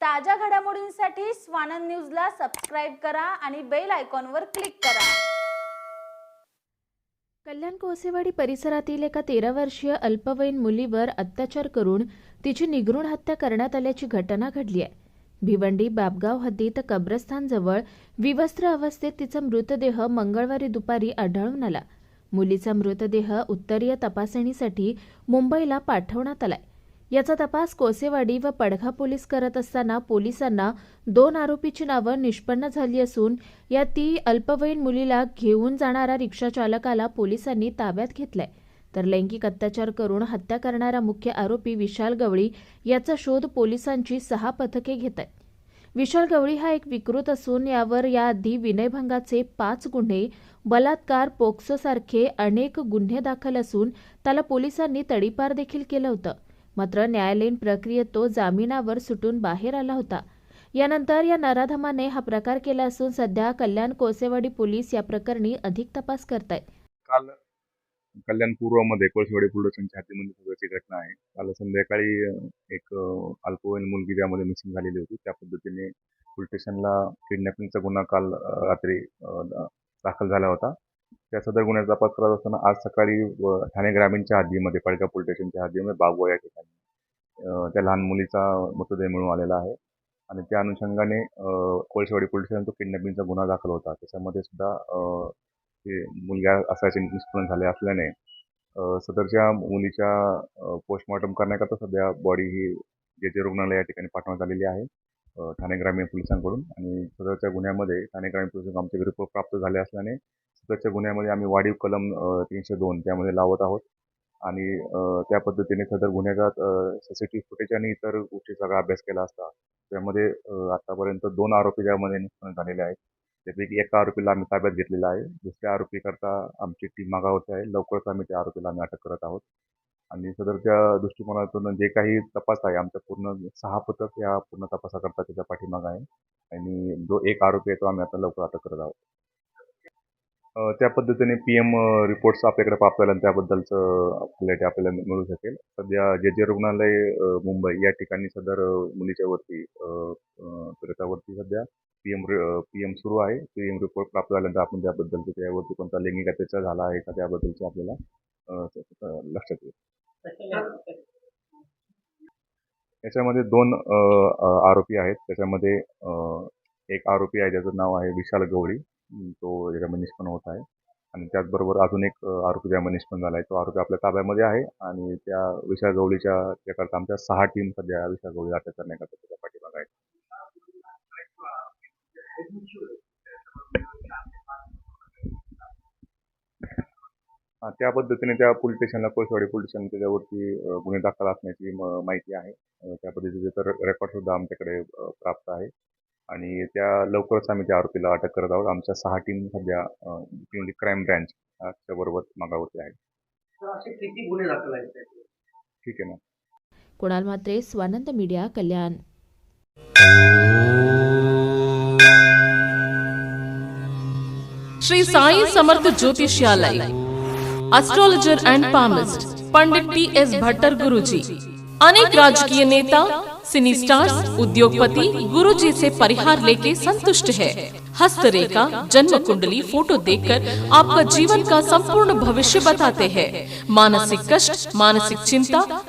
ताज्या घडामोडींसाठी स्वानंद न्यूजला सबस्क्राईब करा आणि बेल आयकॉनवर क्लिक करा. कल्याण कोसेवाडी परिसरातील एका तेरा वर्षीय अल्पवयीन मुलीवर अत्याचार करून तिची निगरूण हत्या करण्यात आल्याची घटना घडली आहे. भिवंडी बाबगाव हद्दीत कब्रस्थानजवळ विवस्त्र अवस्थेत तिचा मृतदेह मंगळवारी दुपारी आढळून आला. मुलीचा मृतदेह उत्तरीय तपासणीसाठी मुंबईला पाठवण्यात आलाय. याचा तपास कोसेवाडी व पडघा पोलीस करत असताना पोलिसांना दोन आरोपीची नावं निष्पन्न झाली असून या ती अल्पवयीन मुलीला घेऊन जाणाऱ्या रिक्षाचालकाला पोलिसांनी ताब्यात घेतलाय. तर लैंगिक अत्याचार करून हत्या करणारा मुख्य आरोपी विशाल गवळी याचा शोध पोलिसांची सहा पथके घेत आहेत विशाल गवळी हा एक विकृत असून यावर याआधी विनयभंगाचे पाच गुन्हे बलात्कार पोक्सोसारखे अनेक गुन्हे दाखल असून त्याला पोलिसांनी तडीपार देखील केलं होतं. मात्र न्यायालयीन प्रक्रियेत तो जामिनावर सुटून बाहेर आला होता. यानंतर या नराधमाने हा प्रकार केला असून सध्या कल्याण कोसेवाडी पोलीस या प्रकरणी अधिक तपास करतायत. काल कल्याण पूर्वमध्ये कोळसेवाडी पोलिसांच्या हातीमध्ये सदरची घटना आहे. काल संध्याकाळी एक अल्पवयीन मुलगी त्यामध्ये मिसिंग झालेली होती त्या पद्धतीने पोलीस स्टेशनला किडनॅपिंगचा गुन्हा काल रात्री दाखल झाला होता. त्या सदर गुन्ह्याचा तपास करत असताना आज सकाळी व- ठाणे ग्रामीणच्या हद्दीमध्ये पडगा पोलीस स्टेशनच्या हद्दीमध्ये बागवा या ठिकाणी त्या लहान मुलीचा मृतदेह मिळून आलेला आहे. आणि त्या अनुषंगाने कोळशेवाडी पोलीस स्टेशन तो किडनॅपिंगचा गुन्हा दाखल होता. त्याच्यामध्ये सुद्धा अं, ते मुलगा असायचे निष्पन्न झाले असल्याने सदरच्या मुलीच्या पोस्टमॉर्टम करण्याकरता सध्या बॉडी ही जे जे रुग्णालय या ठिकाणी पाठवण्यात आलेली आहे ठाणे ग्रामीण पोलिसांकडून. आणि सदरच्या गुन्ह्यामध्ये ठाणे ग्रामीण पोलिसांना आमचे रिपोर्ट प्राप्त झाले असल्याने सदरच्या गुन्ह्यामध्ये आम्ही वाढीव कलम तीनशे दोन त्यामध्ये लावत आहोत. आणि त्या पद्धतीने सदर गुन्ह्याचा सी सी टी फुटेज आणि इतर गोष्टी सगळा अभ्यास केला असता. त्यामध्ये आतापर्यंत दोन आरोपी ज्यामध्ये निष्पन्न झालेले आहेत. त्यापैकी एका आरोपीला आम्ही ताब्यात घेतलेला आहे. दुसऱ्या आरोपीकरता आमची टीम मागावरती आहे. लवकरच आम्ही त्या आरोपीला आम्ही अटक करत आहोत. आणि सदरच्या दृष्टिकोनातून जे काही तपास आहे आमचा पूर्ण सहा पथक या पूर्ण तपासाकरता त्याच्या पाठीमागा आहे. आणि जो एक आरोपी आहे तो आम्ही आता लवकर अटक करत आहोत. त्या पद्धतीने पी एम रिपोर्ट्स आपल्याकडे प्राप्त झाले आणि त्याबद्दलचं आपल्याला आपल्याला मिळू शकेल. सध्या जे जे रुग्णालय मुंबई या ठिकाणी सदर मुलीच्या वरती प्रेतावरती सध्या पी एम पी एम सुरू आहे. पी एम रिपोर्ट प्राप्त झाल्यानंतर आपण त्याबद्दलचं त्यावरती कोणता लैंगिक अत्याचार झाला आहे का त्याबद्दलचं आपल्याला लक्षात येईल. याच्यामध्ये दोन आरोपी आहेत. त्याच्यामध्ये एक आरोपी आहे ज्याचं नाव आहे विशाल गवळी. तो मनीष पण होत आहे. आणि त्याचबरोबर अजून एक आरोपी मनीष पण झाला आहे. तो आरोपी आपल्या ताब्यामध्ये आहे आणि त्या विशाल गवळीच्या त्याकरता आमच्या सहा टीम सध्या विशाल गवळी अटक करण्याकरता त्याच्या पाठीमाग आहे त्या पद्धतीने त्या पोलीस स्टेशनला कोळसवाडी पोलीस स्टेशन त्याच्यावरती गुन्हे दाखल असण्याची म- माहिती आहे. त्या पद्धतीचे तर रेकॉर्ड सुद्धा आमच्याकडे प्राप्त आहे. आणि त्या लवकरच आम्ही त्या आरोपीला अटक करत आहोत आमच्या सहा टीम सध्या म्हणजे क्राईम ब्रँच त्याबरोबर मागावरती आहेत? ठीक आहे ना. Kunal Mhatre Swanand media Kalyan. Shri Sai Samarth Jyotishalay astrologer and palmist Pandit T S Bhattar Guruji अनेक राजकीय नेता सिनी स्टार्स उद्योगपति गुरुजी से परिहार लेके संतुष्ट है। हस्तरेखा जन्म कुंडली फ़ोटो देखकर आपका जीवन का संपूर्ण भविष्य बताते हैं। मानसिक कष्ट मानसिक चिंता